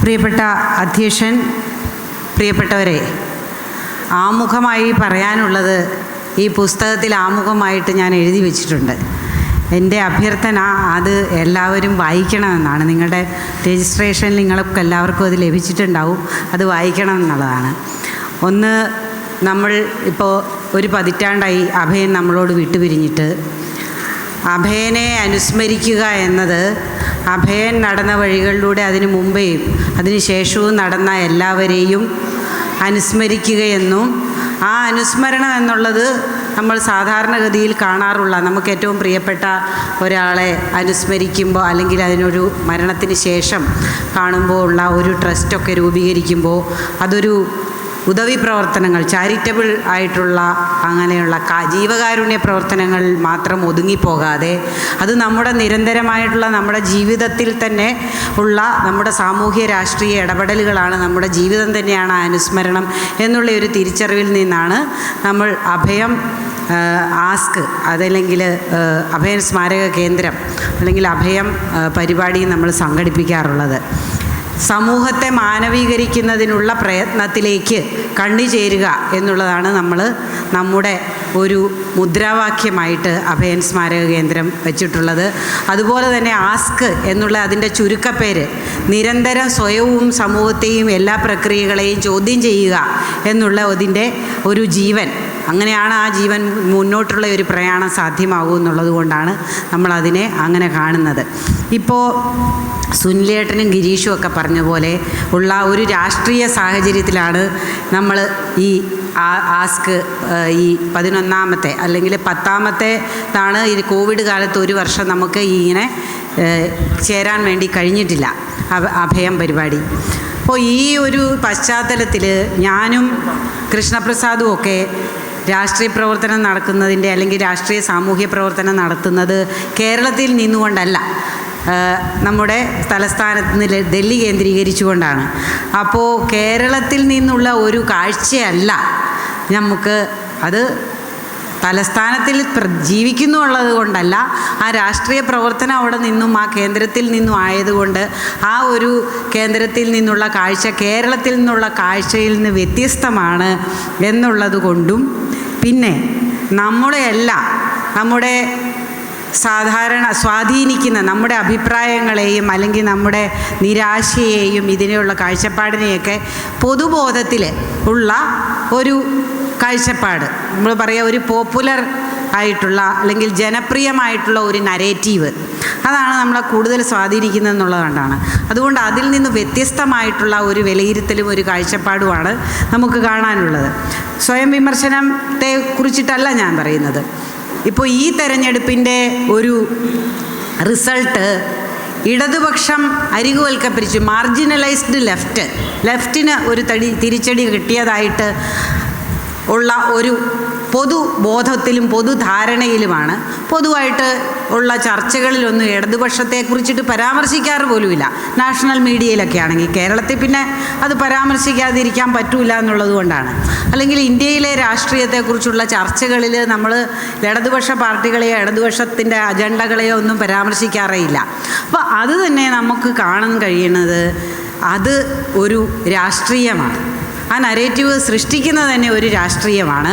പ്രിയപ്പെട്ട അധ്യക്ഷൻ പ്രിയപ്പെട്ടവരെ ആമുഖമായി പറയാനുള്ളത് ഈ പുസ്തകത്തിൽ ആമുഖമായിട്ട് ഞാൻ എഴുതി വെച്ചിട്ടുണ്ട്. എന്റെ അഭ്യർത്ഥന അത് എല്ലാവരും വായിക്കണമെന്നാണ്. നിങ്ങളുടെ രജിസ്ട്രേഷൻ നിങ്ങൾക്ക് എല്ലാവർക്കും അത് ലഭിച്ചിട്ടുണ്ടാവും. അത് വായിക്കണം എന്നുള്ളതാണ്. ഒന്ന് നമ്മൾ ഇപ്പോൾ ഒരു പതിറ്റാണ്ടായി അഭയം നമ്മളോട് വിട്ടുപിരിഞ്ഞിട്ട് അഭയനെ അനുസ്മരിക്കുക എന്നത് അഭയൻ നടന്ന വഴികളിലൂടെ അതിനു മുമ്പേയും അതിനുശേഷവും നടന്ന എല്ലാവരെയും അനുസ്മരിക്കുകയെന്നും ആ അനുസ്മരണം എന്നുള്ളത് നമ്മൾ സാധാരണഗതിയിൽ കാണാറുള്ള നമുക്ക് ഏറ്റവും പ്രിയപ്പെട്ട ഒരാളെ അനുസ്മരിക്കുമ്പോൾ അല്ലെങ്കിൽ അതിനൊരു മരണത്തിന് ശേഷം കാണുമ്പോൾ ഉള്ള ഒരു ട്രസ്റ്റൊക്കെ രൂപീകരിക്കുമ്പോൾ അതൊരു ഉദവി പ്രവർത്തനങ്ങൾ ചാരിറ്റബിൾ ആയിട്ടുള്ള അങ്ങനെയുള്ള ജീവകാരുണ്യ പ്രവർത്തനങ്ങൾ മാത്രം ഒതുങ്ങിപ്പോകാതെ അത് നമ്മുടെ നിരന്തരമായിട്ടുള്ള നമ്മുടെ ജീവിതത്തിൽ തന്നെ ഉള്ള നമ്മുടെ സാമൂഹ്യ രാഷ്ട്രീയ ഇടപെടലുകളാണ് നമ്മുടെ ജീവിതം തന്നെയാണ് അനുസ്മരണം എന്നുള്ള ഒരു തിരിച്ചറിവിൽ നിന്നാണ് നമ്മൾ അഭയം ആസ്ക് അതല്ലെങ്കിൽ അഭയ സ്മാരക കേന്ദ്രം അല്ലെങ്കിൽ അഭയം പരിപാടി നമ്മൾ സംഘടിപ്പിക്കാറുള്ളത്. സമൂഹത്തെ മാനവീകരിക്കുന്നതിനുള്ള പ്രയത്നത്തിലേക്ക് കണ്ണിചേരുക എന്നുള്ളതാണ് നമ്മൾ നമ്മുടെ ഒരു മുദ്രാവാക്യമായിട്ട് അഭയൻ സ്മാരക കേന്ദ്രം വെച്ചിട്ടുള്ളത്. അതുപോലെ തന്നെ ആസ്ക് എന്നുള്ള അതിന്റെ ചുരുക്കപ്പേര് നിരന്തരം സ്വയവും സമൂഹത്തെയും എല്ലാ പ്രക്രിയകളെയും ചോദ്യം ചെയ്യുക എന്നുള്ള അതിന്റെ ഒരു ജീവൻ. അങ്ങനെയാണ് ആ ജീവൻ മുന്നോട്ടുള്ള ഒരു പ്രയാണം സാധ്യമാകൂ എന്നുള്ളത് കൊണ്ടാണ് നമ്മളതിനെ അങ്ങനെ കാണുന്നത്. ഇപ്പോൾ സുനിലേട്ടനും ഗിരീഷും ഒക്കെ പറഞ്ഞ പോലെ ഉള്ള ഒരു രാഷ്ട്രീയ സാഹചര്യത്തിലാണ് നമ്മൾ ഈ ആസ്ക് ഈ പതിനൊന്നാമത്തെ അല്ലെങ്കിൽ പത്താമത്തെ താണ് ഈ കോവിഡ് കാലത്ത് ഒരു വർഷം നമുക്ക് ഇങ്ങനെ ചേരാൻ വേണ്ടി കഴിഞ്ഞിട്ടില്ല അഭയം പരിപാടി. അപ്പോൾ ഈ ഒരു പശ്ചാത്തലത്തിൽ ഞാനും കൃഷ്ണപ്രസാദും ഒക്കെ രാഷ്ട്രീയ പ്രവർത്തനം നടക്കുന്നതിന്റെ അല്ലെങ്കിൽ രാഷ്ട്രീയ സാമൂഹ്യ പ്രവർത്തനം നടത്തുന്നത് കേരളത്തിൽ നിന്നുകൊണ്ടല്ല. നമ്മുടെ തലസ്ഥാനത്ത് നിന്ന് ഡൽഹി കേന്ദ്രീകരിച്ചുകൊണ്ടാണ്. അപ്പോൾ കേരളത്തിൽ നിന്നുള്ള ഒരു കാഴ്ചയല്ല നമുക്ക് അത് തലസ്ഥാനത്തിൽ പ്ര- ജീവിക്കുന്നു ഉള്ളത് കൊണ്ടല്ല ആ രാഷ്ട്രീയ പ്രവർത്തനം അവിടെ നിന്നും ആ കേന്ദ്രത്തിൽ നിന്നും ആയതുകൊണ്ട് ആ ഒരു കേന്ദ്രത്തിൽ നിന്നുള്ള കാഴ്ച കേരളത്തിൽ നിന്നുള്ള കാഴ്ചയിൽ നിന്ന് വ്യത്യസ്തമാണ് എന്നുള്ളത് കൊണ്ടും പിന്നെ നമ്മളെയല്ല നമ്മുടെ സാധാരണ സ്വാധീനിക്കുന്ന നമ്മുടെ അഭിപ്രായങ്ങളെയും അല്ലെങ്കിൽ നമ്മുടെ നിരാശയെയും ഇതിനെയുള്ള കാഴ്ചപ്പാടിനെയൊക്കെ പൊതുബോധത്തിൽ ഉള്ള ഒരു കാഴ്ചപ്പാട്. നമ്മൾ പറയുക ഒരു പോപ്പുലർ ആയിട്ടുള്ള അല്ലെങ്കിൽ ജനപ്രിയമായിട്ടുള്ള ഒരു നരേറ്റീവ് അതാണ് നമ്മളെ കൂടുതൽ സ്വാധീനിക്കുന്നത് എന്നുള്ളതുകൊണ്ടാണ് അതുകൊണ്ട് അതിൽ നിന്ന് വ്യത്യസ്തമായിട്ടുള്ള ഒരു വിലയിരുത്തലും ഒരു കാഴ്ചപ്പാടുമാണ് നമുക്ക് കാണാനുള്ളത്. സ്വയം വിമർശനത്തെ കുറിച്ചിട്ടല്ല ഞാൻ പറയുന്നത്. ഇപ്പോൾ ഈ തെരഞ്ഞെടുപ്പിന്റെ ഒരു റിസൾട്ട് ഇടതുപക്ഷം അരികുവൽക്കരിച്ച്. മാർജിനലൈസ്ഡ് ലെഫ്റ്റ് ലെഫ്റ്റിന് ഒരു തടി തിരിച്ചടി കിട്ടിയതായിട്ട് ഉള്ള ഒരു പൊതുബോധത്തിലും പൊതുധാരണയിലുമാണ്. പൊതുവായിട്ട് ഉള്ള ചർച്ചകളിലൊന്നും ഇടതുപക്ഷത്തെക്കുറിച്ചിട്ട് പരാമർശിക്കാറ് പോലുമില്ല. നാഷണൽ മീഡിയയിലൊക്കെ ആണെങ്കിൽ കേരളത്തിൽ പിന്നെ അത് പരാമർശിക്കാതിരിക്കാൻ പറ്റൂല എന്നുള്ളത് കൊണ്ടാണ്. അല്ലെങ്കിൽ ഇന്ത്യയിലെ രാഷ്ട്രീയത്തെക്കുറിച്ചുള്ള ചർച്ചകളിൽ നമ്മൾ ഇടതുപക്ഷ പാർട്ടികളെയോ ഇടതുപക്ഷത്തിന്റെ അജണ്ടകളെയോ ഒന്നും പരാമർശിക്കാറേ ഇല്ല. അപ്പോൾ അത് തന്നെ നമുക്ക് കാണാൻ കഴിയുന്നത് അത് ഒരു രാഷ്ട്രീയമാണ്. ആ നരേറ്റീവ് സൃഷ്ടിക്കുന്നത് തന്നെ ഒരു രാഷ്ട്രീയമാണ്.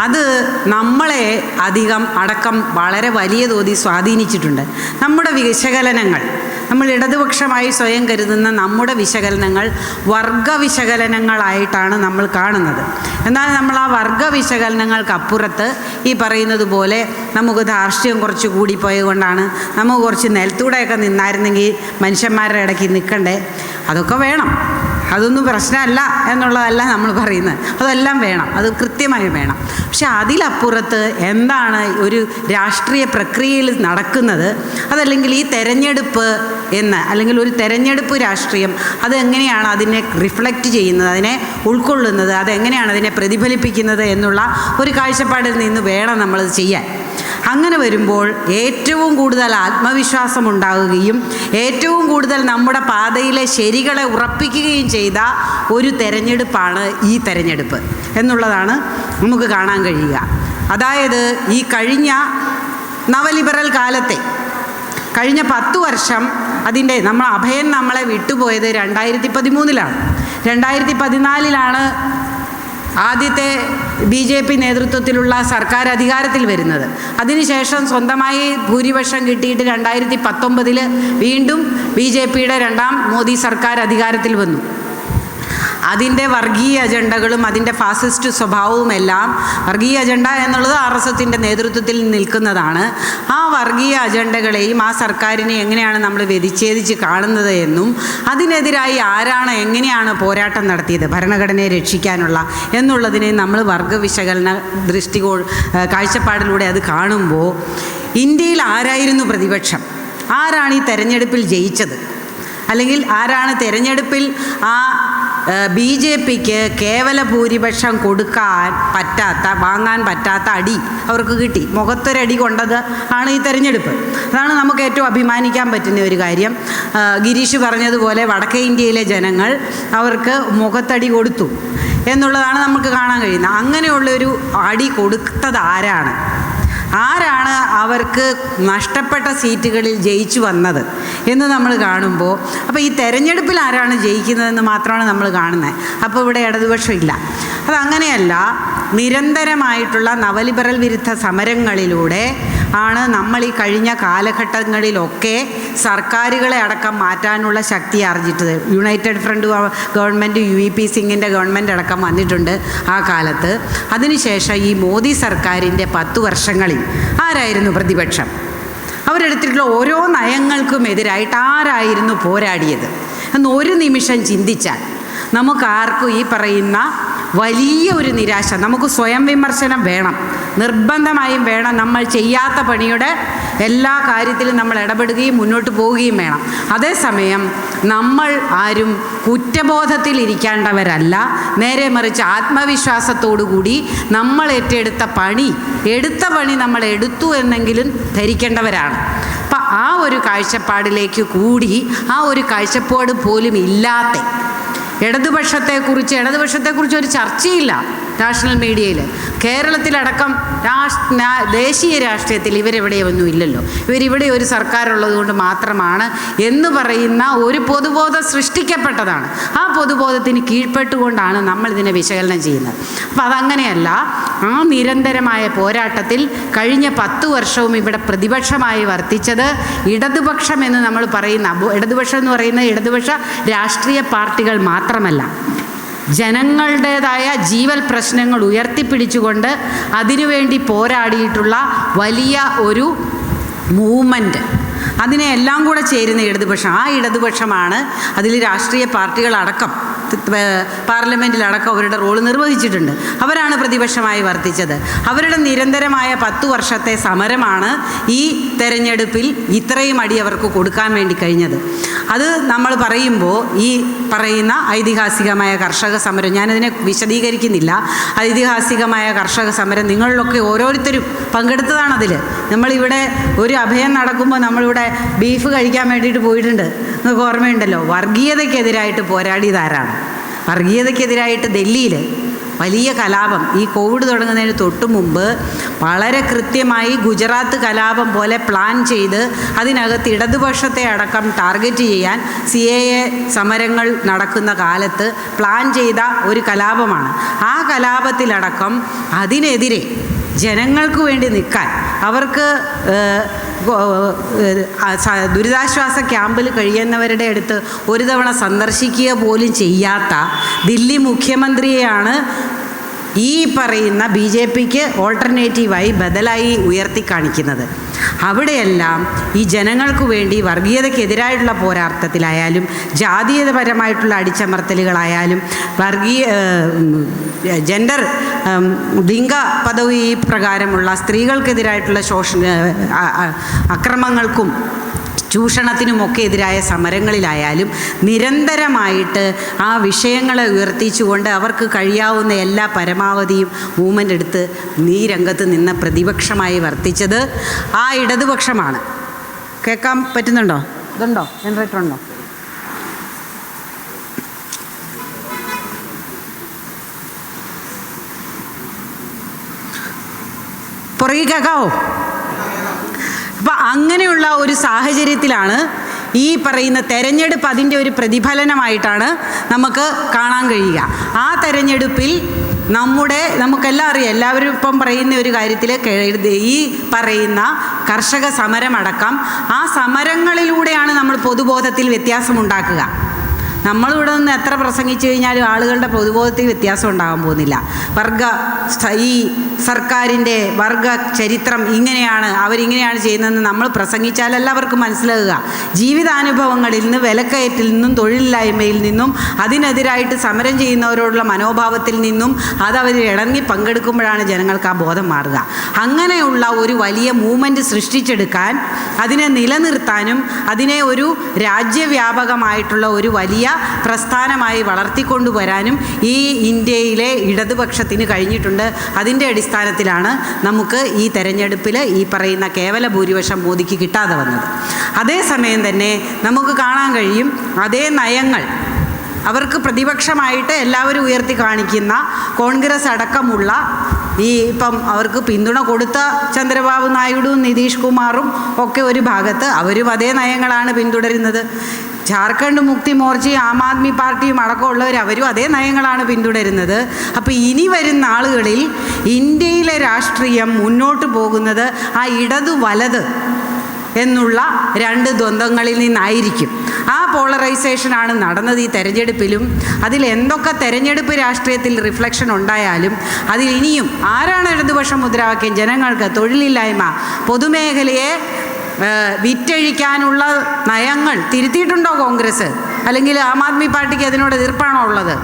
അത് നമ്മളെ അധികം അടക്കം വളരെ വലിയ തോതിൽ സ്വാധീനിച്ചിട്ടുണ്ട്. നമ്മുടെ വിശകലനങ്ങൾ നമ്മൾ ഇടതുപക്ഷമായി സ്വയം കരുതുന്ന നമ്മുടെ വിശകലനങ്ങൾ വർഗ വിശകലനങ്ങളായിട്ടാണ് നമ്മൾ കാണുന്നത്. എന്നാൽ നമ്മൾ ആ വർഗ വിശകലനങ്ങൾക്കപ്പുറത്ത് ഈ പറയുന്നത് പോലെ നമുക്ക് ധാർഷ്ട്യം കുറച്ച് കൂടിപ്പോയത് കൊണ്ടാണ് നമുക്ക് കുറച്ച് നിലത്തൂടെയൊക്കെ നിന്നായിരുന്നെങ്കിൽ മനുഷ്യന്മാരുടെ ഇടയ്ക്ക് നിൽക്കണ്ടേ? അതൊക്കെ വേണം. അതൊന്നും പ്രശ്നമല്ല എന്നുള്ളതല്ല നമ്മൾ പറയുന്നത്. അതെല്ലാം വേണം. അത് കൃത്യമായി വേണം. പക്ഷെ അതിലപ്പുറത്ത് എന്താണ് ഒരു രാഷ്ട്രീയ പ്രക്രിയയിൽ നടക്കുന്നത്? അതല്ലെങ്കിൽ ഈ തെരഞ്ഞെടുപ്പ് എന്ന് അല്ലെങ്കിൽ ഒരു തെരഞ്ഞെടുപ്പ് രാഷ്ട്രീയം അതെങ്ങനെയാണ് അതിനെ റിഫ്ലക്റ്റ് ചെയ്യുന്നത്? അതിനെ ഉൾക്കൊള്ളുന്നത്? അതെങ്ങനെയാണ് അതിനെ പ്രതിഫലിപ്പിക്കുന്നത് എന്നുള്ള ഒരു കാഴ്ചപ്പാടിൽ നിന്ന് വേണം നമ്മളത് ചെയ്യാൻ. അങ്ങനെ വരുമ്പോൾ ഏറ്റവും കൂടുതൽ ആത്മവിശ്വാസം ഉണ്ടാകുകയും ഏറ്റവും കൂടുതൽ നമ്മുടെ പാതയിലെ ശരികളെ ഉറപ്പിക്കുകയും ചെയ്ത ഒരു തെരഞ്ഞെടുപ്പാണ് ഈ തെരഞ്ഞെടുപ്പ് എന്നുള്ളതാണ് നമുക്ക് കാണാൻ കഴിയുക. അതായത് ഈ കഴിഞ്ഞ നവലിബറൽ കാലത്തെ കഴിഞ്ഞ പത്ത് വർഷം അതിന്റെ നമ്മൾ അഭയൻ നമ്മളെ വിട്ടുപോയത് രണ്ടായിരത്തി പതിമൂന്നിലാണ്. രണ്ടായിരത്തി പതിനാലിലാണ് ആദ്യത്തെ ബി ജെ പി നേതൃത്വത്തിലുള്ള സർക്കാർ അധികാരത്തിൽ വരുന്നത്. അതിനുശേഷം സ്വന്തമായി ഭൂരിപക്ഷം കിട്ടിയിട്ട് രണ്ടായിരത്തി പത്തൊമ്പതിൽ വീണ്ടും ബി ജെ പിയുടെ രണ്ടാം മോദി സർക്കാർ അധികാരത്തിൽ വന്നു. അതിന്റെ വർഗീയ അജണ്ടകളും അതിന്റെ ഫാസിസ്റ്റ് സ്വഭാവവുമെല്ലാം വർഗീയ അജണ്ട എന്നുള്ളത് ആർ എസ് എസിന്റെ നേതൃത്വത്തിൽ നിൽക്കുന്നതാണ്. ആ വർഗീയ അജണ്ടകളെയും ആ സർക്കാരിനെ എങ്ങനെയാണ് നമ്മൾ വ്യതിച്ഛേദിച്ച് കാണുന്നത് എന്നും അതിനെതിരായി ആരാണ് എങ്ങനെയാണ് പോരാട്ടം നടത്തിയത് ഭരണഘടനയെ രക്ഷിക്കാനുള്ള എന്നുള്ളതിനെ നമ്മൾ വർഗ വിശകലന ദൃഷ്ടികോൾ ഏഹ് കാഴ്ചപ്പാടിലൂടെ അത് കാണുമ്പോൾ ഇന്ത്യയിൽ ആരായിരുന്നു പ്രതിപക്ഷം? ആരാണ് ഈ തെരഞ്ഞെടുപ്പിൽ ജയിച്ചത്? അല്ലെങ്കിൽ ആരാണ് തെരഞ്ഞെടുപ്പിൽ ആ ബി ജെ പിക്ക് കേവല ഭൂരിപക്ഷം കൊടുക്കാൻ പറ്റാത്ത വാങ്ങാൻ പറ്റാത്ത അടി അവർക്ക് കിട്ടി. മുഖത്തൊരടി കൊണ്ടത് ആണ് ഈ തെരഞ്ഞെടുപ്പ്. അതാണ് നമുക്ക് ഏറ്റവും അഭിമാനിക്കാൻ പറ്റുന്ന ഒരു കാര്യം. ഗിരീഷ് പറഞ്ഞതുപോലെ വടക്കേ ഇന്ത്യയിലെ ജനങ്ങൾ അവർക്ക് മുഖത്തടി കൊടുത്തു എന്നുള്ളതാണ് നമുക്ക് കാണാൻ കഴിയുന്നത്. അങ്ങനെയുള്ളൊരു അടി കൊടുത്തത് ആരാണ്? ആരാണ് അവർക്ക് നഷ്ടപ്പെട്ട സീറ്റുകളിൽ ജയിച്ചു വന്നത് എന്ന് നമ്മൾ കാണുമ്പോൾ അപ്പോൾ ഈ തെരഞ്ഞെടുപ്പിൽ ആരാണ് ജയിക്കുന്നതെന്ന് മാത്രമാണ് നമ്മൾ കാണുന്നത്. അപ്പോൾ ഇവിടെ ഇടതുപക്ഷം ഇല്ല. അതങ്ങനെയല്ല നിരന്തരമായിട്ടുള്ള നവലിബറൽ വിരുദ്ധ സമരങ്ങളിലൂടെ ആണ് നമ്മൾ ഈ കഴിഞ്ഞ കാലഘട്ടങ്ങളിലൊക്കെ സർക്കാരുകളെ അടക്കം മാറ്റാനുള്ള ശക്തി ആർജിച്ചത്. യുണൈറ്റഡ് ഫ്രണ്ട് ഗവൺമെന്റ് യു ഇ പി സിംഗിന്റെ ഗവൺമെന്റ് അടക്കം വന്നിട്ടുണ്ട് ആ കാലത്ത്. അതിനുശേഷം ഈ മോദി സർക്കാരിന്റെ പത്ത് വർഷങ്ങളിൽ ആരായിരുന്നു പ്രതിപക്ഷം? അവരെടുത്തിട്ടുള്ള ഓരോ നയങ്ങൾക്കും എതിരായിട്ട് ആരായിരുന്നു പോരാടിയത്? എന്ന് ഒരു നിമിഷം ചിന്തിച്ചാൽ നമുക്കാർക്കും ഈ പറയുന്ന വലിയ ഒരു നിരാശ. നമുക്ക് സ്വയം വിമർശനം വേണം. നിർബന്ധമായും വേണം നമ്മൾ ചെയ്യാത്ത പണിയുടെ എല്ലാ കാര്യത്തിലും നമ്മൾ ഇടപെടുകയും മുന്നോട്ട് പോവുകയും വേണം. അതേസമയം നമ്മൾ ആരും കുറ്റബോധത്തിൽ ഇരിക്കേണ്ടവരല്ല. നേരെ മറിച്ച് ആത്മവിശ്വാസത്തോടുകൂടി നമ്മൾ ഏറ്റെടുത്ത പണി എടുത്ത പണി നമ്മൾ എടുത്തു എന്നെങ്കിലും ധരിക്കേണ്ടവരാണ്. അപ്പം ആ ഒരു കാഴ്ചപ്പാടിലേക്ക് കൂടി ആ ഒരു കാഴ്ചപ്പാട് പോലും ഇല്ലാത്ത ഇടതുപക്ഷത്തെക്കുറിച്ച് ഇടതുപക്ഷത്തെക്കുറിച്ച് ഒരു ചർച്ചയില്ല. നാഷണൽ മീഡിയയിൽ കേരളത്തിലടക്കം ദേശീയ രാഷ്ട്രീയത്തിൽ ഇവരെവിടെയൊന്നും ഇല്ലല്ലോ. ഇവരിവിടെ ഒരു സർക്കാരുള്ളത് കൊണ്ട് മാത്രമാണ് എന്ന് പറയുന്ന ഒരു പൊതുബോധം സൃഷ്ടിക്കപ്പെട്ടതാണ്. ആ പൊതുബോധത്തിന് കീഴ്പ്പെട്ടുകൊണ്ടാണ് നമ്മൾ ഇതിനെ വിശകലനം ചെയ്യുന്നത്. അപ്പം അതങ്ങനെയല്ല ആ നിരന്തരമായ പോരാട്ടത്തിൽ കഴിഞ്ഞ പത്ത് വർഷവും ഇവിടെ പ്രതിപക്ഷമായി വർത്തിച്ചത് ഇടതുപക്ഷം എന്ന് നമ്മൾ പറയുന്ന ഇടതുപക്ഷം എന്ന് പറയുന്ന ഇടതുപക്ഷ രാഷ്ട്രീയ പാർട്ടികൾ മാത്രമല്ല. ജനങ്ങളുടേതായ ജീവൽ പ്രശ്നങ്ങൾ ഉയർത്തിപ്പിടിച്ചുകൊണ്ട് അതിനുവേണ്ടി പോരാടിയിട്ടുള്ള വലിയ ഒരു മൂവ്മെന്റ് അതിനെ എല്ലാം കൂടെ ചേരുന്ന ഇടതുപക്ഷം. ആ ഇടതുപക്ഷമാണ് അതിൽ രാഷ്ട്രീയ പാർട്ടികളടക്കം പാർലമെന്റിലടക്കം അവരുടെ റോൾ നിർവഹിച്ചിട്ടുണ്ട്. അവരാണ് പ്രതിപക്ഷമായി വർത്തിച്ചത്. അവരുടെ നിരന്തരമായ പത്തു വർഷത്തെ സമരമാണ് ഈ തെരഞ്ഞെടുപ്പിൽ ഇത്രയും അടി അവർക്ക് കൊടുക്കാൻ വേണ്ടി കഴിഞ്ഞത്. അത് നമ്മൾ പറയുമ്പോൾ ഈ പറയുന്ന ഐതിഹാസികമായ കർഷക സമരം ഞാനതിനെ വിശദീകരിക്കുന്നില്ല. ഐതിഹാസികമായ കർഷക സമരം നിങ്ങളിലൊക്കെ ഓരോരുത്തരും പങ്കെടുത്തതാണതിൽ നമ്മളിവിടെ ഒരു അഭയം നടക്കുമ്പോൾ നമ്മളിവിടെ ബീഫ് കഴിക്കാൻ വേണ്ടിയിട്ട് പോയിട്ടുണ്ട്. നിങ്ങൾക്ക് ഓർമ്മയുണ്ടല്ലോ? വർഗീയതയ്ക്കെതിരായിട്ട് പോരാടിയതാരാണ് വർഗീയതയ്ക്കെതിരായിട്ട് ഡൽഹിയിൽ വലിയ കലാപം. ഈ കോവിഡ് തുടങ്ങുന്നതിന് തൊട്ട് മുമ്പ് വളരെ കൃത്യമായി ഗുജറാത്ത് കലാപം പോലെ പ്ലാൻ ചെയ്ത് അതിനകത്ത് ഇടതുപക്ഷത്തെ അടക്കം ടാർഗറ്റ് ചെയ്യാൻ സി എ എ സമരങ്ങൾ നടക്കുന്ന കാലത്ത് പ്ലാൻ ചെയ്ത ഒരു കലാപമാണ്. ആ കലാപത്തിലടക്കം അതിനെതിരെ ജനങ്ങൾക്ക് വേണ്ടി നിൽക്കാൻ. അവർക്ക് ദുരിതാശ്വാസ ക്യാമ്പിൽ കഴിയുന്നവരുടെ അടുത്ത് ഒരു തവണ സന്ദർശിക്കുക പോലും ചെയ്യാത്ത ദില്ലി മുഖ്യമന്ത്രിയെയാണ് ഈ പറയുന്ന ബി ജെ പിക്ക് ഓൾട്ടർനേറ്റീവായി ബദലായി ഉയർത്തി കാണിക്കുന്നത്. അവിടെയെല്ലാം ഈ ജനങ്ങൾക്ക് വേണ്ടി വർഗീയതയ്ക്കെതിരായിട്ടുള്ള പോരാട്ടത്തിലായാലും ജാതീയതപരമായിട്ടുള്ള അടിച്ചമർത്തലുകളായാലും വർഗീയ ജെൻഡർ ലിംഗ പദവി പ്രകാരമുള്ള സ്ത്രീകൾക്കെതിരായിട്ടുള്ള ആ- അക്രമങ്ങൾക്കും ചൂഷണത്തിനുമൊക്കെ എതിരായ സമരങ്ങളിലായാലും നിരന്തരമായിട്ട് ആ വിഷയങ്ങളെ ഉയർത്തിച്ചുകൊണ്ട് അവർക്ക് കഴിയാവുന്ന എല്ലാ പരമാവധിയും മൂവ്മെന്റ് എടുത്ത് ഈ രംഗത്ത് നിന്ന് പ്രതിപക്ഷമായി വർത്തിച്ചത് ആ ഇടതുപക്ഷമാണ്. കേൾക്കാൻ പറ്റുന്നുണ്ടോ? ഇതുണ്ടോ? ജനറേറ്റർ ഉണ്ടോ? പുറകെ കേൾക്കാവോ? അപ്പം അങ്ങനെയുള്ള ഒരു സാഹചര്യത്തിലാണ് ഈ പറയുന്ന തെരഞ്ഞെടുപ്പ് അതിന്റെ ഒരു പ്രതിഫലനമായിട്ടാണ് നമുക്ക് കാണാൻ കഴിയുക. ആ തെരഞ്ഞെടുപ്പിൽ നമ്മുടെ നമുക്കെല്ലാം അറിയാം എല്ലാവരും ഇപ്പം പറയുന്ന ഒരു കാര്യത്തിൽ ഈ പറയുന്ന കർഷക സമരമടക്കം ആ സമരങ്ങളിലൂടെയാണ് നമ്മൾ പൊതുബോധത്തിൽ വ്യത്യാസമുണ്ടാക്കുക. നമ്മളിവിടെ നിന്ന് എത്ര പ്രസംഗിച്ചു കഴിഞ്ഞാലും ആളുകളുടെ പൊതുബോധത്തിൽ വ്യത്യാസം ഉണ്ടാകാൻ പോകുന്നില്ല. വർഗ ഈ സർക്കാരിന്റെ വർഗ ചരിത്രം ഇങ്ങനെയാണ് അവരിങ്ങനെയാണ് ചെയ്യുന്നതെന്ന് നമ്മൾ പ്രസംഗിച്ചാൽ എല്ലാവർക്കും മനസ്സിലാകുക. ജീവിതാനുഭവങ്ങളിൽ നിന്ന് വിലക്കയറ്റിൽ നിന്നും തൊഴിലില്ലായ്മയിൽ നിന്നും അതിനെതിരായിട്ട് സമരം ചെയ്യുന്നവരോടുള്ള മനോഭാവത്തിൽ നിന്നും അതവർ ഇടങ്ങി പങ്കെടുക്കുമ്പോഴാണ് ജനങ്ങൾക്ക് ആ ബോധം മാറുക. അങ്ങനെയുള്ള ഒരു വലിയ മൂവ്മെന്റ് സൃഷ്ടിച്ചെടുക്കാൻ അതിനെ നിലനിർത്താനും അതിനെ ഒരു രാജ്യവ്യാപകമായിട്ടുള്ള ഒരു വലിയ പ്രസ്ഥാനമായി വളർത്തിക്കൊണ്ടുവരാനും ഈ ഇന്ത്യയിലെ ഇടതുപക്ഷത്തിന് കഴിഞ്ഞിട്ടുണ്ട്. അതിന്റെ അടിസ്ഥാനത്തിലാണ് നമുക്ക് ഈ തെരഞ്ഞെടുപ്പിൽ ഈ പറയുന്ന കേവല ഭൂരിപക്ഷം മോദിക്ക് കിട്ടാതെ വന്നത്. അതേസമയം തന്നെ നമുക്ക് കാണാൻ കഴിയും അതേ നയങ്ങൾ അവർക്ക് പ്രതിപക്ഷമായിട്ട് എല്ലാവരും ഉയർത്തി കാണിക്കുന്ന കോൺഗ്രസ് അടക്കമുള്ള ഈ ഇപ്പം അവർക്ക് പിന്തുണ കൊടുത്ത ചന്ദ്രബാബു നായിഡുവും നിതീഷ് കുമാറും ഒക്കെ ഒരു ഭാഗത്ത് അവരും അതേ നയങ്ങളാണ് പിന്തുടരുന്നത്. ജാർഖണ്ഡ് മുക്തി മോർച്ചയും ആം ആദ്മി പാർട്ടിയും അടക്കമുള്ളവർ അവരും അതേ നയങ്ങളാണ് പിന്തുടരുന്നത്. അപ്പോൾ ഇനി വരുന്ന ആളുകളിൽ ഇന്ത്യയിലെ രാഷ്ട്രീയം മുന്നോട്ട് പോകുന്നത് ആ ഇടതു വലത് എന്നുള്ള രണ്ട് ദ്വന്ദ്ങ്ങളിൽ നിന്നായിരിക്കും. ആ പോളറൈസേഷനാണ് നടന്നത് ഈ തെരഞ്ഞെടുപ്പിലും. അതിൽ എന്തൊക്കെ തെരഞ്ഞെടുപ്പ് രാഷ്ട്രീയത്തിൽ റിഫ്ലക്ഷൻ ഉണ്ടായാലും അതിൽ ഇനിയും ആരാണ് ഇടതുപക്ഷം മുദ്രാവാക്യം ജനങ്ങൾക്ക് തൊഴിലില്ലായ്മ പൊതുമേഖലയെ വിറ്റഴിക്കാനുള്ള നയങ്ങൾ തിരുത്തിയിട്ടുണ്ടോ കോൺഗ്രസ്? അല്ലെങ്കിൽ ആം ആദ്മി പാർട്ടിക്ക് അതിനോട് എതിർപ്പാണോ ഉള്ളത്?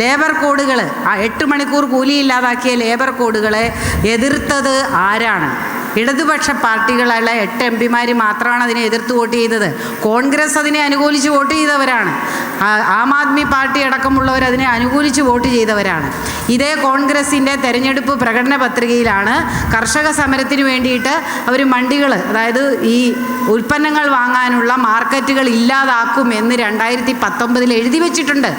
ലേബർ കോഡുകൾ എട്ട് മണിക്കൂർ കൂലിയില്ലാതാക്കിയ ലേബർ കോഡുകളെ എതിർത്തത് ആരാണ്? ഇടതുപക്ഷ പാർട്ടികളുള്ള എട്ട് എം പിമാർ മാത്രമാണ് അതിനെ എതിർത്ത് വോട്ട് ചെയ്തത്. കോൺഗ്രസ് അതിനെ അനുകൂലിച്ച് വോട്ട് ചെയ്തവരാണ്. ആ- ആദ്മി പാർട്ടി അടക്കമുള്ളവർ അതിനെ അനുകൂലിച്ച് വോട്ട് ചെയ്തവരാണ്. ഇതേ കോൺഗ്രസിന്റെ തെരഞ്ഞെടുപ്പ് പ്രകടന പത്രികയിലാണ് കർഷക സമരത്തിന് വേണ്ടിയിട്ട് അവർ മണ്ടികൾ അതായത് ഈ ഉൽപ്പന്നങ്ങൾ വാങ്ങാനുള്ള മാർക്കറ്റുകൾ ഇല്ലാതാക്കും എന്ന് രണ്ടായിരത്തി പത്തൊമ്പതിൽ എഴുതി വച്ചിട്ടുണ്ട്.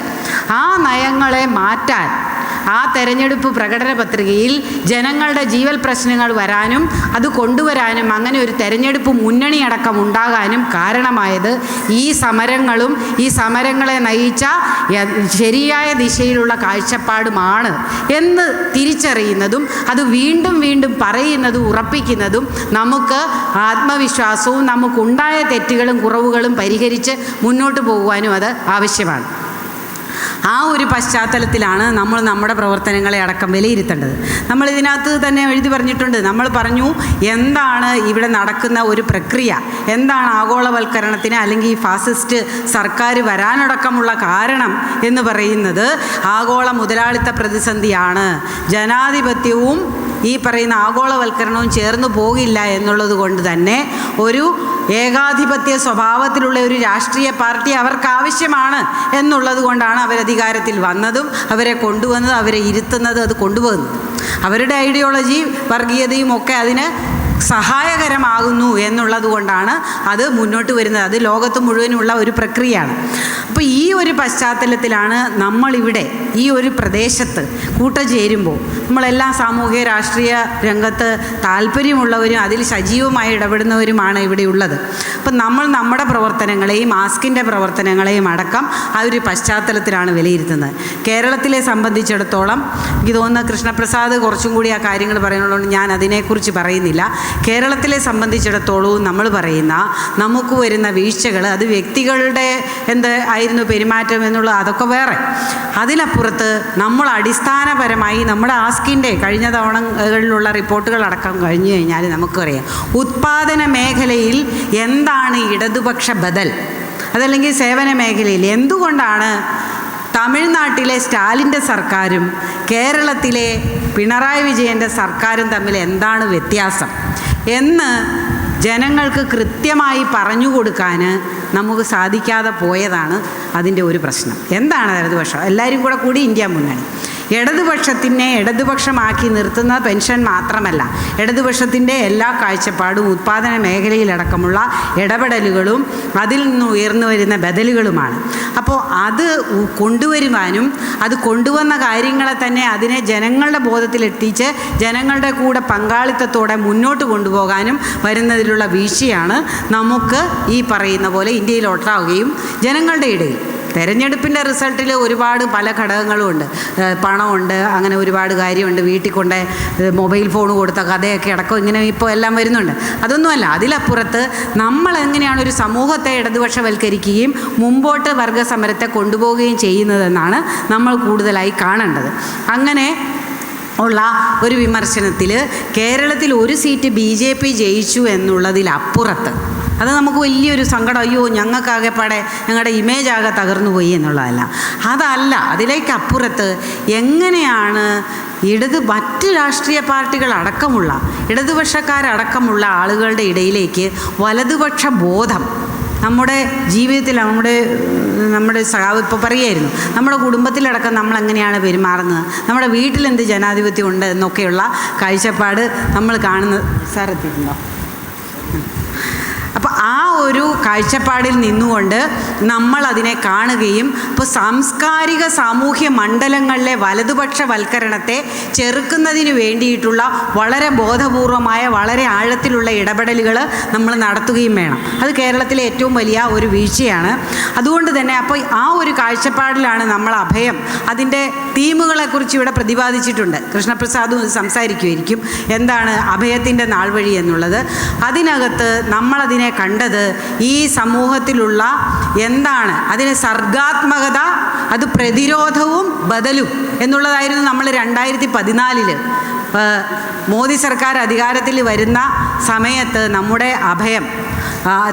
ആ നയങ്ങളെ മാറ്റാൻ ആ തെരഞ്ഞെടുപ്പ് പ്രകടന പത്രികയിൽ ജനങ്ങളുടെ ജീവൽ പ്രശ്നങ്ങൾ വരാനും അത് കൊണ്ടുവരാനും അങ്ങനെ ഒരു തെരഞ്ഞെടുപ്പ് മുന്നണി അടക്കം ഉണ്ടാകാനും കാരണമായത് ഈ സമരങ്ങളും ഈ സമരങ്ങളെ നയിച്ച ശരിയായ ദിശയിലുള്ള കാഴ്ചപ്പാടുമാണ് എന്ന് തിരിച്ചറിയുന്നതും അത് വീണ്ടും വീണ്ടും പറയുന്നതും ഉറപ്പിക്കുന്നതും നമുക്ക് ആത്മവിശ്വാസവും നമുക്കുണ്ടായ തെറ്റുകളും കുറവുകളും പരിഹരിച്ച് മുന്നോട്ട് പോകുവാനും അത് ആവശ്യമാണ്. ആ ഒരു പശ്ചാത്തലത്തിലാണ് നമ്മൾ നമ്മുടെ പ്രവർത്തനങ്ങളെ അടക്കം വിലയിരുത്തേണ്ടത്. നമ്മൾ ഇതിനകത്ത് തന്നെ എഴുതി പറഞ്ഞിട്ടുണ്ട്. നമ്മൾ പറഞ്ഞു എന്താണ് ഇവിടെ നടക്കുന്ന ഒരു പ്രക്രിയ? എന്താണ് ആഗോളവൽക്കരണത്തിന് അല്ലെങ്കിൽ ഈ ഫാസിസ്റ്റ് സർക്കാർ വരാനടക്കമുള്ള കാരണം എന്ന് പറയുന്നത് ആഗോള മുതലാളിത്ത പ്രതിസന്ധിയാണ്. ജനാധിപത്യവും ഈ പറയുന്ന ആഗോളവൽക്കരണവും ചേർന്ന് പോകില്ല എന്നുള്ളത് കൊണ്ട് തന്നെ ഒരു ഏകാധിപത്യ സ്വഭാവത്തിലുള്ള ഒരു രാഷ്ട്രീയ പാർട്ടി അവർക്ക് ആവശ്യമാണ് എന്നുള്ളത് കൊണ്ടാണ് അവരധികാരത്തിൽ വന്നതും അവരെ കൊണ്ടുവന്നതും അവരെ ഇരുത്തുന്നതും അത് കൊണ്ടുപോകുന്നത്. അവരുടെ ഐഡിയോളജി വർഗീയതയും ഒക്കെ അതിന് സഹായകരമാകുന്നു എന്നുള്ളത് കൊണ്ടാണ് അത് മുന്നോട്ട് വരുന്നത്. അത് ലോകത്ത് മുഴുവനുള്ള ഒരു പ്രക്രിയയാണ്. അപ്പോൾ ഈ ഒരു പശ്ചാത്തലത്തിലാണ് നമ്മളിവിടെ ഈ ഒരു പ്രദേശത്ത് കൂട്ടചേരുമ്പോൾ നമ്മളെല്ലാം സാമൂഹിക രാഷ്ട്രീയ രംഗത്ത് താല്പര്യമുള്ളവരും അതിൽ സജീവമായി ഇടപെടുന്നവരുമാണ് ഇവിടെയുള്ളത് അപ്പം നമ്മൾ നമ്മുടെ പ്രവർത്തനങ്ങളെയും മാസ്കിന്റെ പ്രവർത്തനങ്ങളെയും അടക്കം ആ ഒരു പശ്ചാത്തലത്തിലാണ് വിലയിരുത്തുന്നത്. കേരളത്തിലെ സംബന്ധിച്ചിടത്തോളം എനിക്ക് തോന്നുന്ന കൃഷ്ണപ്രസാദ് കുറച്ചും കൂടി ആ കാര്യങ്ങൾ പറയുന്നതുകൊണ്ട് ഞാൻ അതിനെക്കുറിച്ച് പറയുന്നില്ല. കേരളത്തിലെ സംബന്ധിച്ചിടത്തോളവും നമ്മൾ പറയുന്ന നമുക്ക് വരുന്ന വീഴ്ചകൾ അത് വ്യക്തികളുടെ എന്ത് ആയിരുന്നു പെരുമാറ്റം എന്നുള്ളത് അതൊക്കെ വേറെ. അതിലപ്പുറത്ത് നമ്മൾ അടിസ്ഥാനപരമായി നമ്മുടെ ആസ്കിന്റെ കഴിഞ്ഞ തവണകളിലുള്ള റിപ്പോർട്ടുകൾ അടക്കം കഴിഞ്ഞു കഴിഞ്ഞാൽ നമുക്കറിയാം ഉത്പാദന മേഖലയിൽ എന്താണ് ഇടതുപക്ഷ ബദൽ? അതല്ലെങ്കിൽ സേവന മേഖലയിൽ എന്തുകൊണ്ടാണ് തമിഴ്നാട്ടിലെ സ്റ്റാലിന്റെ സർക്കാരും കേരളത്തിലെ പിണറായി വിജയന്റെ സർക്കാരും തമ്മിൽ എന്താണ് വ്യത്യാസം? എന്ന് ജനങ്ങൾക്ക് കൃത്യമായി പറഞ്ഞു കൊടുക്കാൻ നമുക്ക് സാധിക്കാതെ പോയതാണ് അതിന്റെ ഒരു പ്രശ്നം. എന്താണ് ഇടതുപക്ഷം എല്ലാവരും കൂടെ കൂടി ഇന്ത്യ മുന്നണി. ഇടതുപക്ഷത്തിനെ ഇടതുപക്ഷമാക്കി നിർത്തുന്ന പെൻഷൻ മാത്രമല്ല. ഇടതുപക്ഷത്തിന്റെ എല്ലാ കാഴ്ചപ്പാടും ഉത്പാദന മേഖലയിലടക്കമുള്ള ഇടപെടലുകളും അതിൽ നിന്ന് ഉയർന്നു വരുന്ന ബദലുകളുമാണ്. അപ്പോൾ അത് കൊണ്ടുവരുവാനും അത് കൊണ്ടുവന്ന കാര്യങ്ങളെ തന്നെ അതിനെ ജനങ്ങളുടെ ബോധത്തിലെത്തിച്ച് ജനങ്ങളുടെ കൂടെ പങ്കാളിത്തത്തോടെ മുന്നോട്ട് കൊണ്ടുപോകാനും വരുന്നതിലുള്ള വീഴ്ചയാണ് നമുക്ക് ഈ പറയുന്ന പോലെ ഇന്ത്യയിൽ ഒട്ടാവുകയും ജനങ്ങളുടെ ഇടയിൽ. തെരഞ്ഞെടുപ്പിന്റെ റിസൾട്ടിൽ ഒരുപാട് പല ഘടകങ്ങളുമുണ്ട്. പണമുണ്ട് അങ്ങനെ ഒരുപാട് കാര്യമുണ്ട്. വീട്ടിൽ കൊണ്ട് മൊബൈൽ ഫോൺ കൊടുത്ത കഥയൊക്കെ അടക്കം ഇങ്ങനെ ഇപ്പോൾ എല്ലാം വരുന്നുണ്ട്. അതൊന്നുമല്ല അതിലപ്പുറത്ത് നമ്മൾ എങ്ങനെയാണ് ഒരു സമൂഹത്തെ ഇടതുപക്ഷവൽക്കരിക്കുകയും മുമ്പോട്ട് വർഗസമരത്തെ കൊണ്ടുപോവുകയും ചെയ്യുന്നതെന്നാണ് നമ്മൾ കൂടുതലായി കാണേണ്ടത്. അങ്ങനെ ഉള്ള ഒരു വിമർശനത്തിൽ കേരളത്തിൽ ഒരു സീറ്റ് ബി ജെ പി ജയിച്ചു എന്നുള്ളതിലപ്പുറത്ത് അത് നമുക്ക് വലിയൊരു സങ്കടം. അയ്യോ ഞങ്ങൾക്കാകെപ്പാടെ ഞങ്ങളുടെ ഇമേജ് ആകെ തകർന്നു പോയി എന്നുള്ളതല്ല. അതല്ല അതിലേക്ക് അപ്പുറത്ത് എങ്ങനെയാണ് ഇടത് മറ്റ് രാഷ്ട്രീയ പാർട്ടികൾ അടക്കമുള്ള ഇടതുപക്ഷക്കാരടക്കമുള്ള ആളുകളുടെ ഇടയിലേക്ക് വലതുപക്ഷ ബോധം നമ്മുടെ ജീവിതത്തിൽ നമ്മുടെ നമ്മുടെ സഹാവ് ഇപ്പോൾ പറയുമായിരുന്നു നമ്മുടെ കുടുംബത്തിലടക്കം നമ്മൾ എങ്ങനെയാണ് പെരുമാറുന്നത് നമ്മുടെ വീട്ടിലെന്ത് ജനാധിപത്യം ഉണ്ട് എന്നൊക്കെയുള്ള കാഴ്ചപ്പാട് നമ്മൾ കാണുന്ന സാർ എത്തിയിട്ടുണ്ടോ? ഒരു കാഴ്ചപ്പാടിൽ നിന്നുകൊണ്ട് നമ്മൾ അതിനെ കാണുകയും ഇപ്പോൾ സാംസ്കാരിക സാമൂഹ്യ മണ്ഡലങ്ങളിലെ വലതുപക്ഷവൽക്കരണത്തെ ചെറുക്കുന്നതിന് വേണ്ടിയിട്ടുള്ള വളരെ ബോധപൂർവമായ വളരെ ആഴത്തിലുള്ള ഇടപെടലുകൾ നമ്മൾ നടത്തുകയും വേണം. അത് കേരളത്തിലെ ഏറ്റവും വലിയ ഒരു വീഴ്ചയാണ്. അതുകൊണ്ട് തന്നെ അപ്പോൾ ആ ഒരു കാഴ്ചപ്പാടിലാണ് നമ്മൾ അഭയം. അതിന്റെ തീമുകളെക്കുറിച്ച് ഇവിടെ പ്രതിപാദിച്ചിട്ടുണ്ട്. കൃഷ്ണപ്രസാദും സംസാരിക്കുമായിരിക്കും. എന്താണ് അഭയത്തിന്റെ നാൾ വഴി എന്നുള്ളത്. അതിനകത്ത് നമ്മളതിനെ കണ്ടത് ഈ സമൂഹത്തിലുള്ള എന്താണ്? അതിന് സർഗാത്മകത അത് പ്രതിരോധവും ബദലും എന്നുള്ളതായിരുന്നു നമ്മൾ രണ്ടായിരത്തി പതിനാലിൽ മോദി സർക്കാർ അധികാരത്തിൽ വരുന്ന സമയത്ത് നമ്മുടെ അഭയം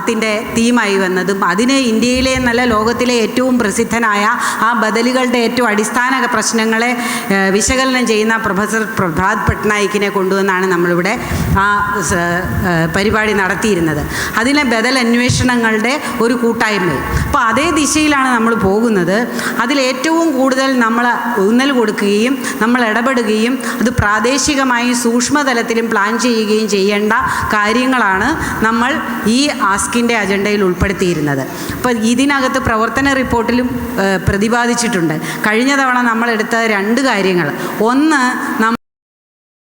ത്തിന്റെ തീമായി വന്നതും അതിന് ഇന്ത്യയിലെ നല്ല ലോകത്തിലെ ഏറ്റവും പ്രസിദ്ധനായ ആ ബദലുകളുടെ ഏറ്റവും അടിസ്ഥാന പ്രശ്നങ്ങളെ വിശകലനം ചെയ്യുന്ന പ്രൊഫസർ പ്രഭാത് പട്നായിക്കിനെ കൊണ്ടുവന്നാണ് നമ്മളിവിടെ ആ പരിപാടി നടത്തിയിരുന്നത്. അതിലെ ബദൽ അന്വേഷണങ്ങളുടെ ഒരു കൂട്ടായ്മയും അപ്പോൾ അതേ ദിശയിലാണ് നമ്മൾ പോകുന്നത്. അതിലേറ്റവും കൂടുതൽ നമ്മൾ ഊന്നൽ കൊടുക്കുകയും നമ്മൾ ഇടപെടുകയും അത് പ്രാദേശികമായി സൂക്ഷ്മതലത്തിലും പ്ലാൻ ചെയ്യുകയും ചെയ്യേണ്ട കാര്യങ്ങളാണ് നമ്മൾ ഈ ആസ്കിന്റെ അജണ്ടയിൽ ഉൾപ്പെടുത്തിയിരുന്നത്. അപ്പോൾ ഇതിനകത്ത് പ്രവർത്തന റിപ്പോർട്ടിലും പ്രതിപാദിച്ചിട്ടുണ്ട്. കഴിഞ്ഞ തവണ നമ്മളെടുത്ത രണ്ട് കാര്യങ്ങൾ. ഒന്ന് നമ്മ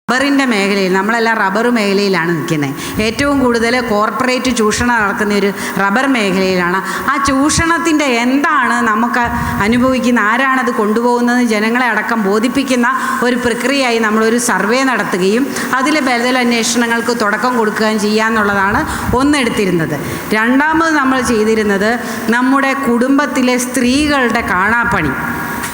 റബ്ബറിന്റെ മേഖലയിൽ നമ്മളെല്ലാം റബ്ബർ മേഖലയിലാണ് നിൽക്കുന്നത്. ഏറ്റവും കൂടുതൽ കോർപ്പറേറ്റ് ചൂഷണം നടക്കുന്ന ഒരു റബ്ബർ മേഖലയിലാണ്. ആ ചൂഷണത്തിന്റെ എന്താണ് നമുക്ക് അനുഭവിക്കുന്ന ആരാണത് കൊണ്ടുപോകുന്നത് ജനങ്ങളെ അടക്കം ബോധിപ്പിക്കുന്ന ഒരു പ്രക്രിയയായി നമ്മളൊരു സർവേ നടത്തുകയും അതിൽ ബദൽ അന്വേഷണങ്ങൾക്ക് തുടക്കം കൊടുക്കുകയും ചെയ്യാന്നുള്ളതാണ് ഒന്നെടുത്തിരുന്നത്. രണ്ടാമത് നമ്മൾ ചെയ്തിരുന്നത് നമ്മുടെ കുടുംബത്തിലെ സ്ത്രീകളുടെ കാണാപ്പണി.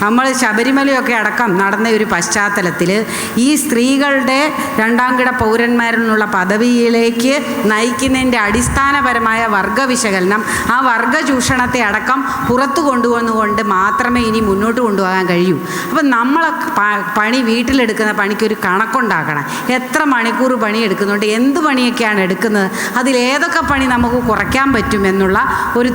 നമ്മൾ ശബരിമലയൊക്കെ അടക്കം നടന്ന ഒരു പശ്ചാത്തലത്തിൽ ഈ സ്ത്രീകളുടെ രണ്ടാം കിട പൗരന്മാരിലുള്ള പദവിയിലേക്ക് നയിക്കുന്നതിന്റെ അടിസ്ഥാനപരമായ വർഗ വിശകലനം ആ വർഗ ചൂഷണത്തെ അടക്കം പുറത്തു കൊണ്ടുവന്നുകൊണ്ട് മാത്രമേ ഇനി മുന്നോട്ട് കൊണ്ടുപോകാൻ കഴിയൂ. അപ്പം നമ്മൾ പ- പണി വീട്ടിലെടുക്കുന്ന പണിക്കൊരു കണക്കുണ്ടാക്കണം എത്ര മണിക്കൂർ പണി എടുക്കുന്നുണ്ട് എന്ത് പണിയൊക്കെയാണ് എടുക്കുന്നത് അതിലേതൊക്കെ പണി നമുക്ക് കുറയ്ക്കാൻ പറ്റും എന്നുള്ള ഒരു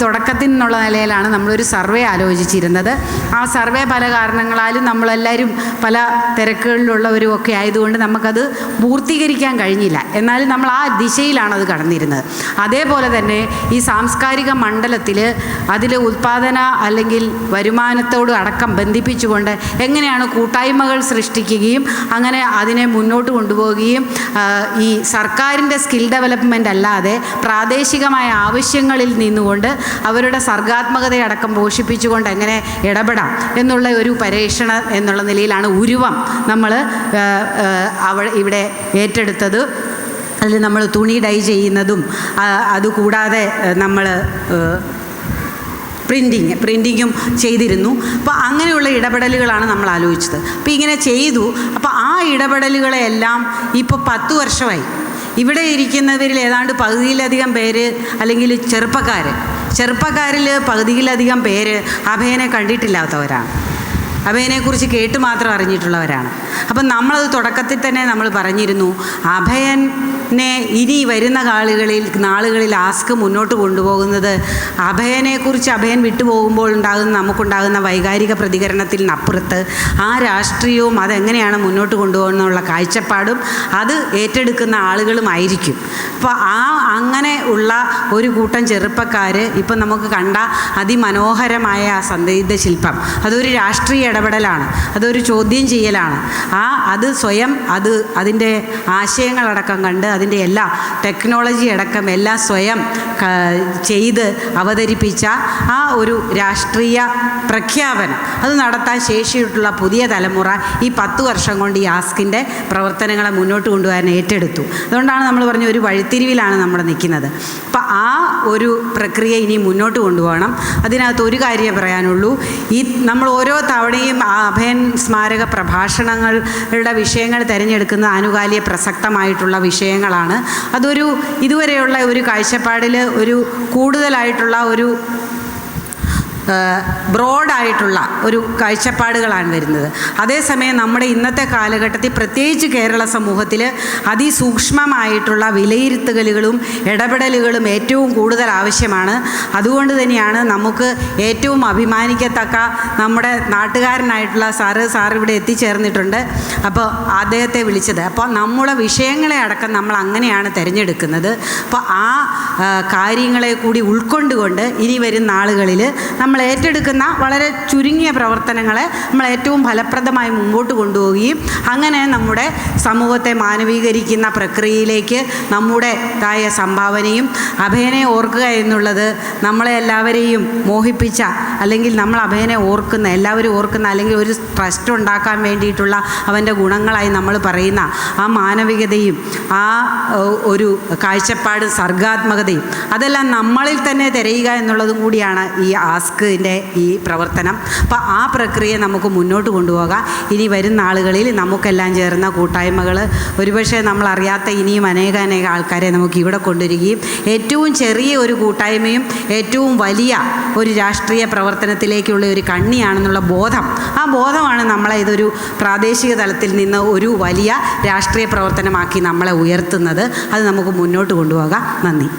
നിന്നുള്ള നിലയിലാണ് നമ്മളൊരു സർവേ ആലോചിച്ചിരുന്നത്. ആ സർവേ പല കാരണങ്ങളാലും നമ്മളെല്ലാവരും പല തിരക്കുകളിലുള്ളവരും ഒക്കെ ആയതുകൊണ്ട് നമുക്കത് പൂർത്തീകരിക്കാൻ കഴിഞ്ഞില്ല. എന്നാലും നമ്മൾ ആ ദിശയിലാണ് അത് കടന്നിരുന്നത്. അതേപോലെ തന്നെ ഈ സാംസ്കാരിക മണ്ഡലത്തിൽ അതിൽ ഉൽപ്പാദന അല്ലെങ്കിൽ വരുമാനത്തോട് അടക്കം ബന്ധിപ്പിച്ചുകൊണ്ട് എങ്ങനെയാണ് കൂട്ടായ്മകൾ സൃഷ്ടിക്കുകയും അങ്ങനെ അതിനെ മുന്നോട്ട് കൊണ്ടുപോവുകയും ഈ സർക്കാരിന്റെ സ്കിൽ ഡെവലപ്മെന്റ് അല്ലാതെ പ്രാദേശികമായ ആവശ്യങ്ങളിൽ നിന്നുകൊണ്ട് അവരുടെ സർഗാത്മകതയടക്കം പോഷിപ്പിച്ചുകൊണ്ട് എങ്ങനെ ഇടപെടാം എന്നുള്ള ഒരു പരീക്ഷണ എന്നുള്ള നിലയിലാണ് ഉരുവം നമ്മൾ അവ ഇവിടെ ഏറ്റെടുത്തത്. അതിൽ നമ്മൾ തുണി ഡൈ ചെയ്യുന്നതും അതുകൂടാതെ നമ്മൾ പ്രിന്റിങ് പ്രിന്റിങ്ങും ചെയ്തിരുന്നു. അപ്പോൾ അങ്ങനെയുള്ള ഇടപെടലുകളാണ് നമ്മൾ ആലോചിച്ചത്. അപ്പോൾ ഇങ്ങനെ ചെയ്തു. അപ്പോൾ ആ ഇടപെടലുകളെല്ലാം ഇപ്പോൾ പത്ത് വർഷമായി. ഇവിടെ ഇരിക്കുന്നവരിൽ ഏതാണ്ട് പകുതിയിലധികം പേര് അല്ലെങ്കിൽ ചെറുപ്പക്കാർ ചെറുപ്പക്കാരിൽ പകുതിയിലധികം പേര് അഭയനെ കണ്ടിട്ടില്ലാത്തവരാണ്. അഭയനെക്കുറിച്ച് കേട്ട് മാത്രം അറിഞ്ഞിട്ടുള്ളവരാണ്. അപ്പം നമ്മളത് തുടക്കത്തിൽ തന്നെ നമ്മൾ പറഞ്ഞിരുന്നു അഭയൻ ഇനി വരുന്ന കാളുകളിൽ നാളുകളിൽ ആസ്ക് മുന്നോട്ട് കൊണ്ടുപോകുന്നത് അഭയനെക്കുറിച്ച് അഭയൻ വിട്ടുപോകുമ്പോൾ ഉണ്ടാകുന്ന നമുക്കുണ്ടാകുന്ന വൈകാരിക പ്രതികരണത്തിൽ നിന്നപ്പുറത്ത് ആ രാഷ്ട്രീയവും അതെങ്ങനെയാണ് മുന്നോട്ട് കൊണ്ടുപോകുന്നുള്ള കാഴ്ചപ്പാടും അത് ഏറ്റെടുക്കുന്ന ആളുകളുമായിരിക്കും അപ്പോൾ ആ അങ്ങനെ ഉള്ള ഒരു കൂട്ടം ചെറുപ്പക്കാർ ഇപ്പം നമുക്ക് കണ്ട അതിമനോഹരമായ ആ സന്ദിഗ്ധ ശില്പം. അതൊരു രാഷ്ട്രീയ ഇടപെടലാണ് അതൊരു ചോദ്യം ചെയ്യലാണ്. ആ അത് സ്വയം അത് അതിന്റെ ആശയങ്ങളടക്കം കണ്ട് അതിന്റെ എല്ലാ ടെക്നോളജി അടക്കം എല്ലാം സ്വയം ചെയ്ത് അവതരിപ്പിച്ച ആ ഒരു രാഷ്ട്രീയ പ്രഖ്യാപനം. അത് നടത്താൻ ശേഷിയിട്ടുള്ള പുതിയ തലമുറ ഈ പത്ത് വർഷം കൊണ്ട് ഈ ആസ്കിന്റെ പ്രവർത്തനങ്ങളെ മുന്നോട്ട് കൊണ്ടുപോകാൻ ഏറ്റെടുത്തു. അതുകൊണ്ടാണ് നമ്മൾ പറഞ്ഞ ഒരു വഴിത്തിരിവിലാണ് നമ്മൾ നിൽക്കുന്നത്. അപ്പം ഒരു പ്രക്രിയ ഇനി മുന്നോട്ട് കൊണ്ടുപോകണം. അതിനകത്ത് ഒരു കാര്യമേ പറയാനുള്ളൂ. ഈ നമ്മൾ ഓരോ തവണയും അഭയൻ സ്മാരക പ്രഭാഷണങ്ങളുടെ വിഷയങ്ങൾ തിരഞ്ഞെടുക്കുന്ന ആനുകാലിക പ്രസക്തമായിട്ടുള്ള വിഷയങ്ങളാണ്. അതൊരു ഇതുവരെയുള്ള ഒരു കാഴ്ചപ്പാടിൽ ഒരു കൂടുതലായിട്ടുള്ള ഒരു ബ്രോഡായിട്ടുള്ള ഒരു കാഴ്ചപ്പാടുകളാണ് വരുന്നത്. അതേസമയം നമ്മുടെ ഇന്നത്തെ കാലഘട്ടത്തിൽ പ്രത്യേകിച്ച് കേരള സമൂഹത്തിൽ അതിസൂക്ഷ്മമായിട്ടുള്ള വിലയിരുത്തലുകളും ഇടപെടലുകളും ഏറ്റവും കൂടുതൽ ആവശ്യമാണ്. അതുകൊണ്ട് തന്നെയാണ് നമുക്ക് ഏറ്റവും അഭിമാനിക്കത്തക്ക നമ്മുടെ നാട്ടുകാരനായിട്ടുള്ള സാറ് സാർ ഇവിടെ എത്തിച്ചേർന്നിട്ടുണ്ട്. അപ്പോൾ അദ്ദേഹത്തെ വിളിച്ചത് അപ്പോൾ നമ്മുടെ വിഷയങ്ങളെ അടക്കം നമ്മൾ അങ്ങനെയാണ് തിരഞ്ഞെടുക്കുന്നത്. അപ്പോൾ ആ, കാര്യങ്ങളെ കൂടി ഉൾക്കൊണ്ടുകൊണ്ട് ഇനി വരും നാളുകളിൽ നമ്മൾ ഏറ്റെടുക്കുന്ന വളരെ ചുരുങ്ങിയ പ്രവർത്തനങ്ങളെ നമ്മൾ ഏറ്റവും ഫലപ്രദമായി മുമ്പോട്ട് കൊണ്ടുപോവുകയും അങ്ങനെ നമ്മുടെ സമൂഹത്തെ മാനവീകരിക്കുന്ന പ്രക്രിയയിലേക്ക് നമ്മുടേതായ സംഭാവനയും അഭയനെ ഓർക്കുക എന്നുള്ളത് നമ്മളെ എല്ലാവരെയും മോഹിപ്പിച്ച അല്ലെങ്കിൽ നമ്മൾ അഭയനെ ഓർക്കുന്ന എല്ലാവരും ഓർക്കുന്ന അല്ലെങ്കിൽ ഒരു ട്രസ്റ്റ് ഉണ്ടാക്കാൻ വേണ്ടിയിട്ടുള്ള അവന്റെ ഗുണങ്ങളായി നമ്മൾ പറയുന്ന ആ മാനവികതയും ആ ഒരു കാഴ്ചപ്പാട് സർഗാത്മകതയും അതെല്ലാം നമ്മളിൽ തന്നെ തിരയുക എന്നുള്ളതും കൂടിയാണ് ഈ ആസ്കിന്റെ ഈ പ്രവർത്തനം. അപ്പോൾ ആ പ്രക്രിയ നമുക്ക് മുന്നോട്ട് കൊണ്ടുപോകാം. ഇനി വരുന്ന ആളുകളിൽ നമുക്കെല്ലാം ചേർന്ന കൂട്ടായ്മകൾ ഒരുപക്ഷെ നമ്മളറിയാത്ത ഇനിയും അനേക അനേക ആൾക്കാരെ നമുക്ക് ഇവിടെ കൊണ്ടുവരികയും ഏറ്റവും ചെറിയ ഒരു കൂട്ടായ്മയും ഏറ്റവും വലിയ ഒരു രാഷ്ട്രീയ പ്രവർത്തനത്തിലേക്കുള്ള ഒരു കണ്ണിയാണെന്നുള്ള ബോധം. ആ ബോധമാണ് നമ്മളെ ഇതൊരു പ്രാദേശിക തലത്തിൽ നിന്ന് ഒരു വലിയ രാഷ്ട്രീയ പ്രവർത്തനമാക്കി നമ്മളെ ഉയർത്തുന്നത്. അത് നമുക്ക് മുന്നോട്ട് കൊണ്ടുപോകാം. നന്ദി.